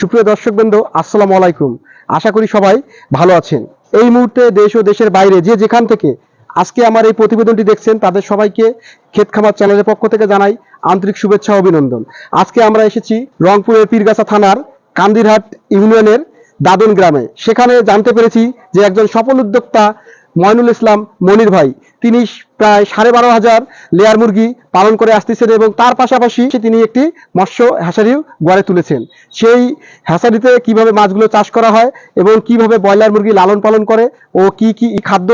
সুপ্রিয় দর্শকবৃন্দ, আসসালামু আলাইকুম। আশা করি সবাই ভালো আছেন। এই মুহূর্তে দেশ ও দেশের বাইরে যে যেখান থেকে আজকে আমার এই প্রতিবেদনটি দেখছেন, তাদের সবাইকে ক্ষেত খামার চ্যানেলের পক্ষ থেকে জানাই আন্তরিক শুভেচ্ছা অভিনন্দন। আজকে আমরা এসেছি রংপুরের পীরগাছা থানার কান্দিরহাট ইউনিয়নের দাদন গ্রামে। সেখানে জানতে পেরেছি যে একজন সফল উদ্যোক্তা ময়নুল ইসলাম, মনির ভাই। তিনি প্রায় সাড়ে বারো হাজার লেয়ার মুরগি পালন করে আসতেছেন এবং তার পাশাপাশি তিনি একটি মৎস্য হ্যাসারিও গড়ে তুলেছেন। সেই হ্যাসারিতে কীভাবে মাছগুলো চাষ করা হয় এবং কীভাবে ব্রয়লার মুরগি লালন পালন করে ও কি কি খাদ্য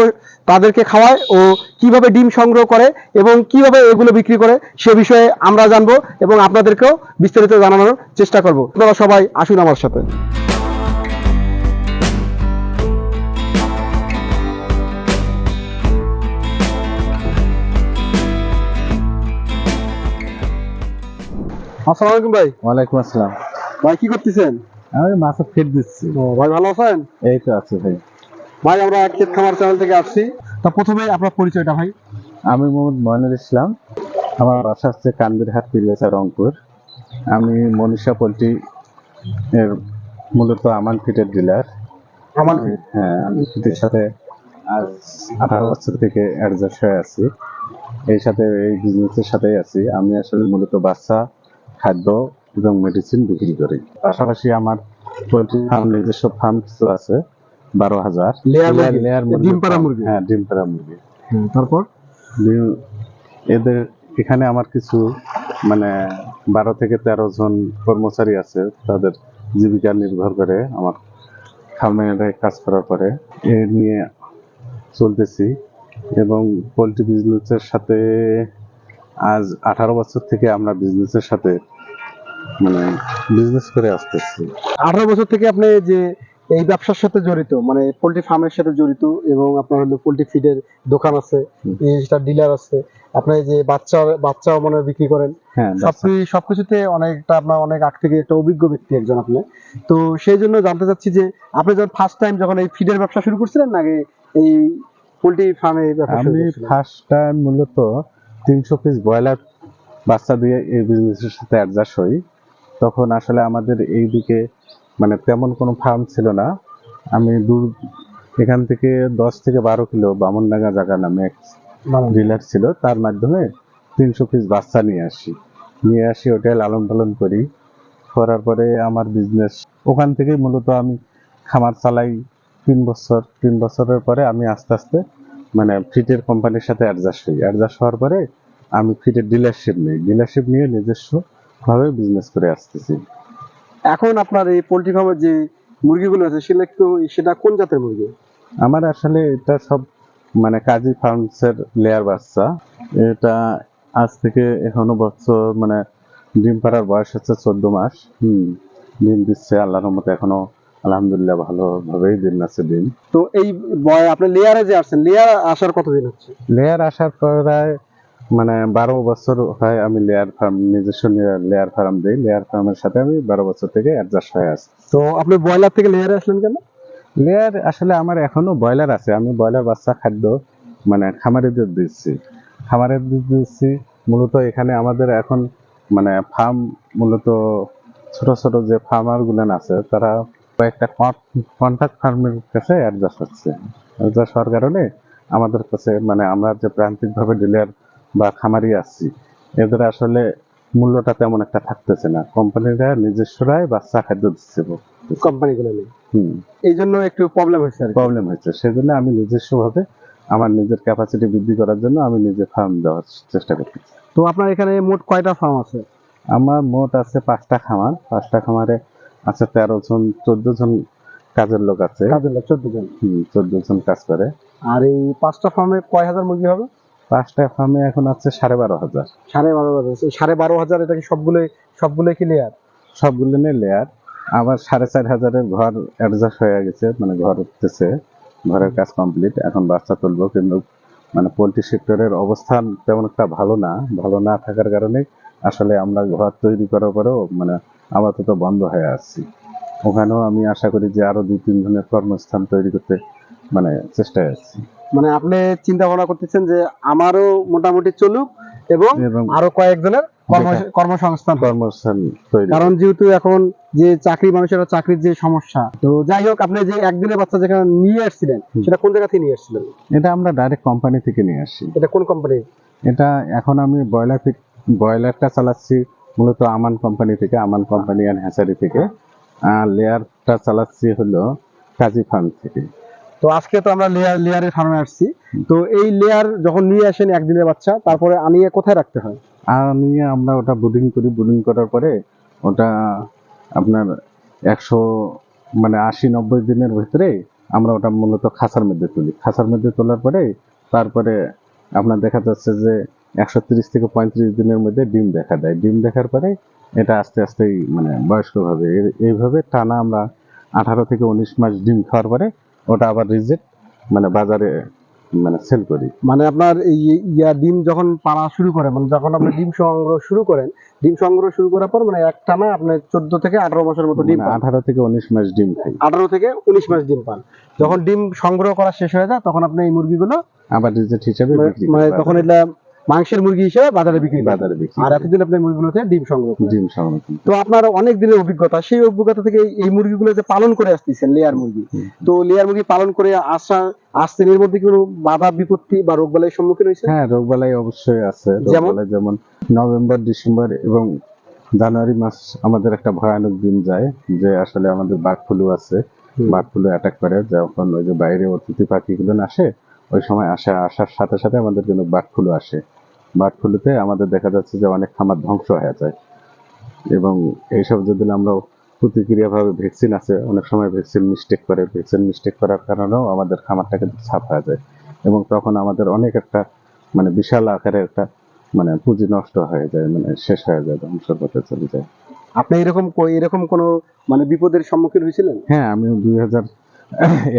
তাদেরকে খাওয়ায় ও কীভাবে ডিম সংগ্রহ করে এবং কীভাবে এগুলো বিক্রি করে সে বিষয়ে আমরা জানব এবং আপনাদেরকেও বিস্তারিত জানানোর চেষ্টা করব। আপনারা সবাই আসুন আমার সাথে। আসসালামু আলাইকুম ভাই। ওয়ালাইকুম আসসালাম। ভাই কি করতেছেন? আমি মাছে ফিট দিচ্ছি। ও ভাই ভালো আছেন? এই তো আছে ভাই। ভাই আমরা ক্ষেত খামার চ্যানেল থেকে আসছি। তা প্রথমে আপনার পরিচয়টা ভাই। আমি মোহাম্মদ ময়নুল ইসলাম। আমার বাসা হচ্ছে কান্দিরহাট পিরিয়াচা রংপুর। আমি মনীষা পোলট্রি এর মূলত আমান ফিটের ডিলার আমার হ্যাঁ আমি ফিটের সাথে আজ আঠারো বছর থেকে অ্যাডজাস্ট হয়ে আছি। এই সাথে এই বিজনেসের সাথেই আছি। আমি আসলে মূলত বাচ্চা খাদ্য এবং মেডিসিন বিক্রি করি। পাশাপাশি আমার পোলট্রি ফার্ম নিজস্ব ফার্ম কিছু আছে বারো হাজার। মুরগি? হ্যাঁ ডিম পাড়া মুরগি। তারপর? এদের এখানে আমার কিছু মানে বারো থেকে তেরো জন কর্মচারী আছে তাদের জীবিকা নির্ভর করে আমার ফার্মে কাজ করার পরে এ নিয়ে চলতেছি। এবং পোলট্রি বিজনেসের সাথে আজ আঠারো বছর থেকে আমরা বিজনেসের সাথে মানে বিজনেস করে আসতেছি। আঠারো বছর থেকে আপনি যে এই ব্যবসার সাথে জড়িত মানে পোল্ট্রি ফার্মের সাথে জড়িত এবং আপনার হলো পোল্ট্রি ফিডের দোকান আছে হুম। ডিলার আছে আপনি যে বাচ্চা বাচ্চাও মনে বিক্রি করেন হ্যাঁ সবকিছুতে অনেকটা আপনার অনেক আগ থেকে একটা অভিজ্ঞ ব্যক্তি একজন আপনি। তো সেই জন্য জানতে চাচ্ছি যে আপনি যখন ফার্স্ট টাইম যখন এই ফিডের ব্যবসা শুরু করছিলেন নাকি এই পোল্ট্রি ফার্মে ব্যবসা আমি ফার্স্ট টাইম মূলত তিনশো পিস ব্রয়লার বাচ্চা দিয়ে এই বিজনেসের সাথে অ্যাডজাস্ট হই তখন আসলে আমাদের এইদিকে মানে তেমন কোনো ফার্ম ছিল না। আমি দূর এখান থেকে দশ থেকে বারো কিলো বামনডাঙ্গা জায়গা নামে এক ডিলার ছিল তার মাধ্যমে তিনশো পিস বাচ্চা নিয়ে আসি। নিয়ে আসি ওটাই লালন পালন করি। করার পরে আমার বিজনেস ওখান থেকেই মূলত আমি খামার চালাই তিন বছর তিন বছরের পরে আমি আস্তে আস্তে মানে ফিটের কোম্পানির সাথে অ্যাডজাস্ট হই। অ্যাডজাস্ট হওয়ার পরে আমি ফিটের ডিলারশিপ নিই। ডিলারশিপ নিয়ে নিজস্ব ভাবে বিজনেস করে আসতেছি। এখন আপনার এই পোল্ট্রি ফার্মের যে মুরগিগুলো আছে সেটা একটু সেটা কোন জাতের মুরগি? আমার আসলে এটা সব মানে কাজী ফার্মসের লেয়ার বাচ্চা। এটা আজ থেকে এখনও বছর মানে ডিম পাড়ার বয়স হচ্ছে চোদ্দ মাস। হুম ডিম দিচ্ছে আল্লাহর রহমতে এখনও আলহামদুলিল্লাহ ভালোভাবেই দিন আছে দিন। তো এই বয় আপনি লেয়ারে যে আসছেন লেয়ার আসার কতদিন হচ্ছে? লেয়ার আসার প্রায় মানে বারো বছর হয় আমি লেয়ার ফার্ম নিজস্ব লেয়ার ফার্ম দিই। লেয়ার ফার্মের সাথে আমি বারো বছর থেকে অ্যাডজাস্ট হয়ে আছি। তো আপনি ব্রয়লার থেকে লেয়ারে আসলেন কেন? লেয়ার আসলে আমার এখনও ব্রয়লার আছে। আমি ব্রয়লার বাচ্চা খাদ্য মানে খামারিদের দিচ্ছি। খামারিদের দিচ্ছি মূলত এখানে আমাদের এখন মানে ফার্ম মূলত ছোট ছোট যে ফার্মার গুলেন আছে তারা কয়েকটা কন্ট্রাক্ট ফার্মের কাছে অ্যাডজাস্ট হচ্ছে। অ্যাডজাস্ট হওয়ার কারণে আমাদের কাছে মানে আমরা যে প্রান্তিক ভাবে ডিলার বা খামারি এদের আসলে মূল্যটা তেমন একটা থাকতেছে না। কোম্পানিরা নিজস্বরাই বাচ্চা খাদ্য দিচ্ছে। কোম্পানিগুলো হুম। এই জন্য একটু প্রবলেম হয়েছে প্রবলেম হয়েছে। সেজন্য আমি নিজস্বভাবে আমার নিজের ক্যাপাসিটি বৃদ্ধি করার জন্য আমি নিজে ফার্ম দেওয়ার চেষ্টা করতেছি তো আপনার এখানে মোট কয়টা ফার্ম আছে? আমার মোট আছে পাঁচটা খামার। পাঁচটা খামারে আছে তেরো জন চোদ্দ জন কাজের লোক আছে। কাজের লোক চোদ্দ জন। চোদ্দ জন কাজ করে। আর এই পাঁচটা ফার্মে কয় হাজার মুরগি হবে? পাঁচটা ফার্মে এখন আছে সাড়ে বারো হাজার। সাড়ে বারো হাজার। সাড়ে বারো হাজার এটা কি সবগুলোই সবগুলোই কি লেয়ার সবগুলো নিয়ে লেয়ার আবার সাড়ে চার হাজারের ঘর অ্যাডজাস্ট হয়ে গেছে মানে ঘর উঠতেছে ঘরের কাজ কমপ্লিট এখন বাচ্চা তুলবো কিন্তু মানে পোলট্রি সেক্টরের অবস্থান তেমন একটা ভালো না। ভালো না থাকার কারণে আসলে আমরা ঘর তৈরি করার পরেও মানে আপাতত বন্ধ হয়ে আসছি ওখানেও আমি আশা করি যে আরও দুই তিন জনের কর্মস্থান তৈরি করতে মানে চেষ্টায় আছি। মানে আপনি চিন্তা ভাবনা করতেছেন যে আমারও মোটামুটি চলুক এবং আরও কয়েকজনের কর্মসংস্থান কর্মস্থান কারণ যেহেতু এখন যে চাকরি মানুষের চাকরির যে সমস্যা তো যাই হোক আপনি যে একদিনের বাচ্চা যেখানে নিয়ে আসছিলেন সেটা কোন জায়গা থেকে নিয়ে আসছিলেন? এটা আমরা ডাইরেক্ট কোম্পানি থেকে নিয়ে আসি। এটা কোন কোম্পানি এটা এখন আমি ব্রয়লার ব্রয়লারটা চালাচ্ছি মূলত আমান কোম্পানি থেকে আমান কোম্পানি অ্যান্ড হ্যাচারি থেকে আর লেয়ারটা চালাচ্ছি হলো কাজী ফার্ম থেকে। তো আজকে তো আমরা লেয়ার লেয়ারের ফার্মে আসছি। তো এই লেয়ার যখন নিয়ে আসেন একদিনের বাচ্চা তারপরে আনিয়ে কোথায় রাখতে হয়? নিয়ে আমরা ওটা বুডিং করি। বুডিং করার পরে ওটা আপনার একশো মানে আশি নব্বই দিনের ভিতরে আমরা ওটা মূলত খাসার মধ্যে তুলি। খাসার মধ্যে তোলার পরে তারপরে আপনার দেখা যাচ্ছে যে একশো তিরিশ থেকে পঁয়ত্রিশ দিনের মধ্যে ডিম দেখা দেয়। ডিম দেখার পরে এটা আস্তে আস্তে মানে বয়স্কভাবে। এই- এইভাবে টানা আমরা আঠারো থেকে উনিশ মাস ডিম খাওয়ার পরে ওটা আবার রিজেক্ট মানে বাজারে মানে সেল করি। মানে আপনার এই ইয়া ডিম যখন পাড়া শুরু করে মানে যখন আপনি ডিম সংগ্রহ শুরু করেন ডিম সংগ্রহ শুরু করার পর মানে একটা না আপনি চোদ্দ থেকে আঠারো মাসের মতো ডিম মানে আঠারো থেকে উনিশ মাস ডিম খাই। আঠারো থেকে উনিশ মাস ডিম পান। যখন ডিম সংগ্রহ করা শেষ হয়ে যায় তখন আপনি এই মুরগিগুলো আবার রিজেক্ট হিসাবে মানে- বিক্রি মানে তখন এটা মাংসের মুরগি হিসেবে বাজারে বিক্রি বাজারে বিক্রি আর। এতদিন আপনি থেকে ডিম সংগ্রহ ডিম সংরক্ষণ তো আপনার অনেক দিনের অভিজ্ঞতা সেই অভিজ্ঞতা থেকে এই- মুরগিগুলো যে পালন করে আসতেছেন লেয়ার মুরগি। তো লেয়ার মুরগি পালন করে আসা আসছেন এর মধ্যে কোনো বাধা বিপত্তি বা রোগ বালাইয়ের সম্মুখীন হয়েছে হ্যাঁ রোগবালাই অবশ্যই আছে। যেমন? যেমন নভেম্বর ডিসেম্বর এবং জানুয়ারি মাস আমাদের একটা ভয়ানক দিন যায় যে আসলে আমাদের বাঘ ফ্লু আছে। বাঘ ফ্লু অ্যাটাক করে যখন ওই যে বাইরে অতিথি পাখিগুলো আসে ওই সময় আসা আসার সাথে সাথে আমাদের কিন্তু বাঘ ফ্লু আসে। বাঘ ফ্লুতে আমাদের দেখা যাচ্ছে যে অনেক খামার ধ্বংস হয়ে যায়। এবং এইসব যদি আমরা প্রতিক্রিয়াভাবে ভ্যাকসিন আছে অনেক সময় ভ্যাকসিন মিস্টেক করে ভ্যাকসিন মিস্টেক করার কারণেও আমাদের খামারটা কিন্তু ছাপ হয়ে যায়। এবং তখন আমাদের অনেক একটা মানে বিশাল আকারের একটা মানে পুঁজি নষ্ট হয়ে যায় মানে শেষ হয়ে যায় ধ্বংসের পথে চলে যায়। আপনি এরকম এরকম কোনো মানে বিপদের সম্মুখীন হয়েছিলেন? হ্যাঁ আমি দুই হাজার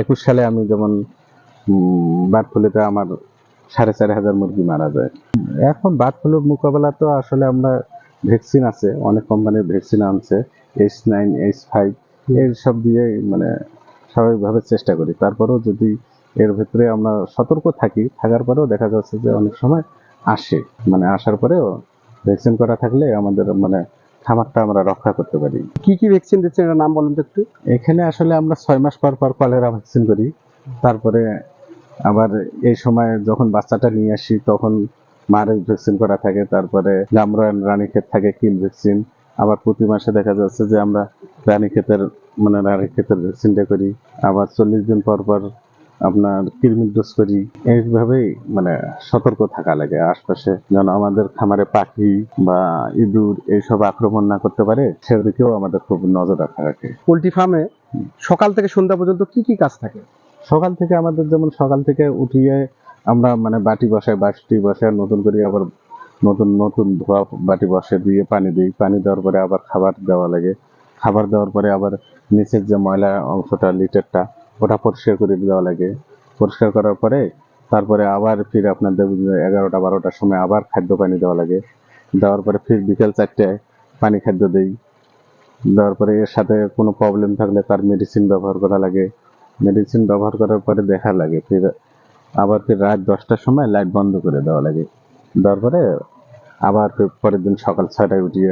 একুশ সালে আমি যেমন বার্ড ফ্লুতে আমার সাড়ে চার হাজার মুরগি মারা যায়। এখন বার্ড ফ্লুর মোকাবেলা তো আসলে আমরা ভ্যাকসিন আছে অনেক কোম্পানির ভ্যাকসিন আনছে এইচ নাইন এইচ ফাইভ এইসব দিয়ে মানে স্বাভাবিকভাবে চেষ্টা করি। তারপরেও যদি এর ভেতরে আমরা সতর্ক থাকি থাকার পরেও দেখা যাচ্ছে যে অনেক সময় আসে। মানে আসার পরেও ভ্যাকসিন করা থাকলে আমাদের মানে খামারটা আমরা রক্ষা করতে পারি। কি কি ভ্যাকসিন দিচ্ছেন এটার নাম বলেন তো একটু। এখানে আসলে আমরা ছয় মাস পর পর কলেরা ভ্যাকসিন করি। তারপরে আবার এই সময় যখন বাচ্চাটা নিয়ে আসি তখন মারের ভ্যাকসিন করা থাকে তারপরে গামরান রানীক্ষেত থাকে কিল ভ্যাকসিন। আবার প্রতি মাসে দেখা যাচ্ছে যে আমরা রানীক্ষেতের মানে রানীক্ষেতের ভ্যাকসিনটা করি। আবার চল্লিশ দিন পর পর আপনার কৃমির ডোজ করি। এইভাবেই মানে সতর্ক থাকা লাগে। আশপাশে যেন আমাদের খামারে পাখি বা ইঁদুর এইসব আক্রমণ না করতে পারে সেদিকেও আমাদের খুব নজর রাখা রাখে। পোলট্রি ফার্মে সকাল থেকে সন্ধ্যা পর্যন্ত কি কি কাজ থাকে? সকাল থেকে আমাদের যেমন সকাল থেকে উঠিয়ে আমরা মানে বাটি বসাই, বাটি বসায় নতুন করে আবার নতুন নতুন ধোয়া বাটি বসে দিয়ে পানি দিই। পানি দেওয়ার পরে আবার খাবার দেওয়া লাগে। খাবার দেওয়ার পরে আবার নিচের যে ময়লা অংশটা, লিটারটা, ওটা পরিষ্কার করে দেওয়া লাগে। পরিষ্কার করার পরে তারপরে আবার ফির আপনার এগারোটা, বারোটার সময় আবার খাদ্য পানি দেওয়া লাগে। দেওয়ার পরে ফির বিকেল চারটায় পানি খাদ্য দেই। দেওয়ার পরে এর সাথে কোনো প্রবলেম থাকলে তার মেডিসিন ব্যবহার করা লাগে। মেডিসিন ব্যবহার করার পরে দেখা লাগে ফির আবার ফির রাত দশটার সময় লাইট বন্ধ করে দেওয়া লাগে। দেওয়ার পরে আবার ফির পরের দিন সকাল ছয়টায় উঠিয়ে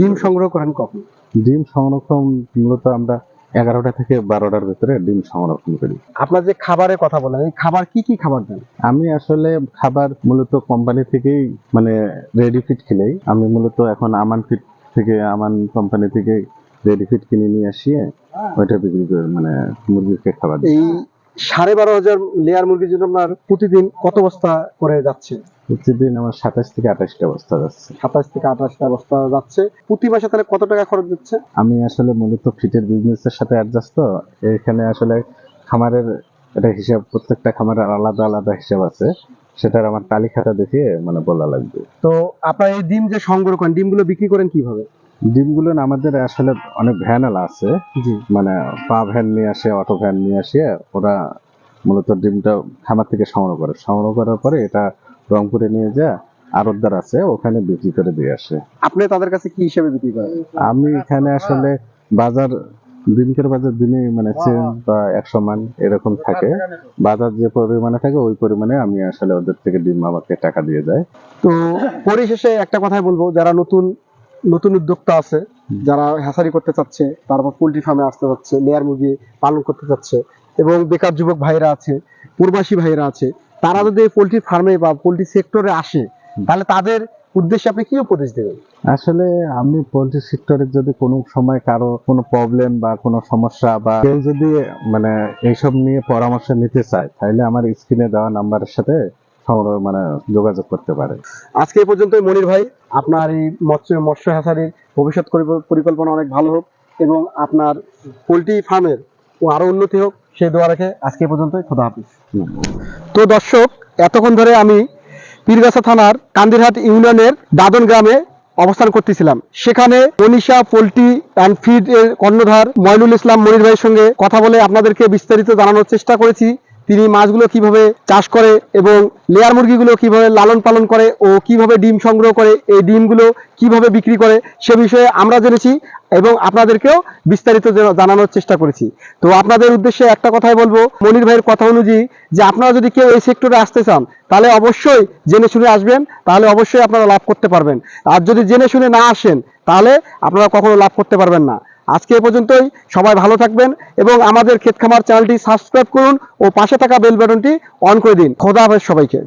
ডিম সংগ্রহ করেন কখন? ডিম সংরক্ষণ মূলত আমরা এগারোটা থেকে বারোটার ভিতরে ডিম সংরক্ষণ করি। আপনার যে খাবারের কথা বলেন খাবার কি কি খাবার দেন? আমি আসলে খাবার মূলত কোম্পানি থেকেই মানে রেডি ফিট খেলেই। আমি মূলত এখন আমান ফিট থেকে আমান কোম্পানি থেকে রেডি ফিট কিনে নিয়ে আসিয়ে ওইটা বিক্রি করে মানে মুরগিকে খাবার দিই। এই সাড়ে বারো হাজার লেয়ার মুরগির জন্য আপনার প্রতিদিন কত বস্তা করে যাচ্ছে? প্রতিদিন আমার সাতাশ থেকে আঠাশটা বস্তা যাচ্ছে। সাতাশ থেকে আঠাশটা বস্তা যাচ্ছে। প্রতি মাসে তাহলে কত টাকা খরচ দিচ্ছে আমি আসলে মূলত ফিটের বিজনেসের সাথে অ্যাডজাস্ট তো এখানে আসলে খামারের একটা হিসাব প্রত্যেকটা খামারের আলাদা আলাদা হিসাব আছে। সেটার আমার তালিকাটা দেখে মানে বলা লাগবে। তো আপনার এই ডিম যে সংগ্রহ করেন ডিমগুলো বিক্রি করেন কীভাবে? ডিমগুলো আমাদের আসলে অনেক ভ্যানাল আছে। মানে পা ভ্যান নিয়ে আসে অটো ভ্যান নিয়ে আসে ওরা মূলত ডিমটা খামার থেকে সংগ্রহ করে। সংগ্রহ করার পরে এটা রংপুরে নিয়ে যা আড়তদার আছে ওখানে বিক্রি করে দিয়ে আসে। আপনি তাদের কাছে কি হিসেবে বিক্রি করেন? আমি এখানে আসলে বাজার দিনকের বাজার দিনে মানে চেন বা একশো মান এরকম থাকে। বাজার যে পরিমাণে থাকে ওই পরিমাণে আমি আসলে ওদের থেকে ডিম আমাকে টাকা দিয়ে যায়। তো পরিশেষে একটা কথাই বলব যারা নতুন নতুন উদ্যোক্তা আছে যারা হ্যাসারি করতে চাচ্ছে তারপর পোল্ট্রি ফার্মে আসতে চাচ্ছে লেয়ার মুরগি পালন করতে চাচ্ছে এবং বেকার যুবক ভাইরা আছে প্রবাসী ভাইরা আছে তারা যদি পোল্ট্রি ফার্মে বা পোল্ট্রি সেক্টরে আসে তাহলে তাদের উদ্দেশ্যে আপনি কি উপদেশ দেবেন? আসলে আমি পোলট্রি সেক্টরের যদি কোনো সময় কারও কোনো প্রবলেম বা কোনো সমস্যা বা কেউ যদি মানে এইসব নিয়ে পরামর্শ নিতে চায় তাহলে আমার স্ক্রিনে দেওয়া নাম্বারের সাথে মানে যোগাযোগ করতে পারে। আজকে এই পর্যন্ত মনির ভাই, আপনার এই মৎস্য মৎস্য হ্যাসারির ভবিষ্যৎ পরিকল্পনা অনেক ভালো হোক এবং আপনার পোল্ট্রি ফার্মের আরও উন্নতি হোক, সেই দোয়া রেখে আজকে পর্যন্তই। খোদা হাফিজ। তো দর্শক, এতক্ষণ ধরে আমি পীরগাছা থানার কান্দিরহাট ইউনিয়নের দাদন গ্রামে অবস্থান করতেছিলাম। সেখানে মনীষা পোল্ট্রি অ্যান্ড ফিড এর কর্ণধার ময়নুল ইসলাম মনির ভাইয়ের সঙ্গে কথা বলে আপনাদেরকে বিস্তারিত জানানোর চেষ্টা করেছি। তিনি মাছগুলো কীভাবে চাষ করে এবং লেয়ার মুরগিগুলো কীভাবে লালন পালন করে ও কীভাবে ডিম সংগ্রহ করে, এই ডিমগুলো কীভাবে বিক্রি করে সে বিষয়ে আমরা জেনেছি এবং আপনাদেরকেও বিস্তারিত জানানোর চেষ্টা করেছি। তো আপনাদের উদ্দেশ্যে একটা কথাই বলব, মনির ভাইয়ের কথা অনুযায়ী যে আপনারা যদি কেউ এই সেক্টরে আসতে চান, তাহলে অবশ্যই জেনে শুনে আসবেন, তাহলে অবশ্যই আপনারা লাভ করতে পারবেন। আর যদি জেনে শুনে না আসেন, তাহলে আপনারা কখনো লাভ করতে পারবেন না। আজকে এ পর্যন্তই। সবাই ভালো থাকবেন এবং আমাদের ক্ষেত খামার চ্যানেলটি সাবস্ক্রাইব করুন ও পাশে থাকা বেল বাটনটি অন করে দিন। খোদা হাফেজ সবাইকে।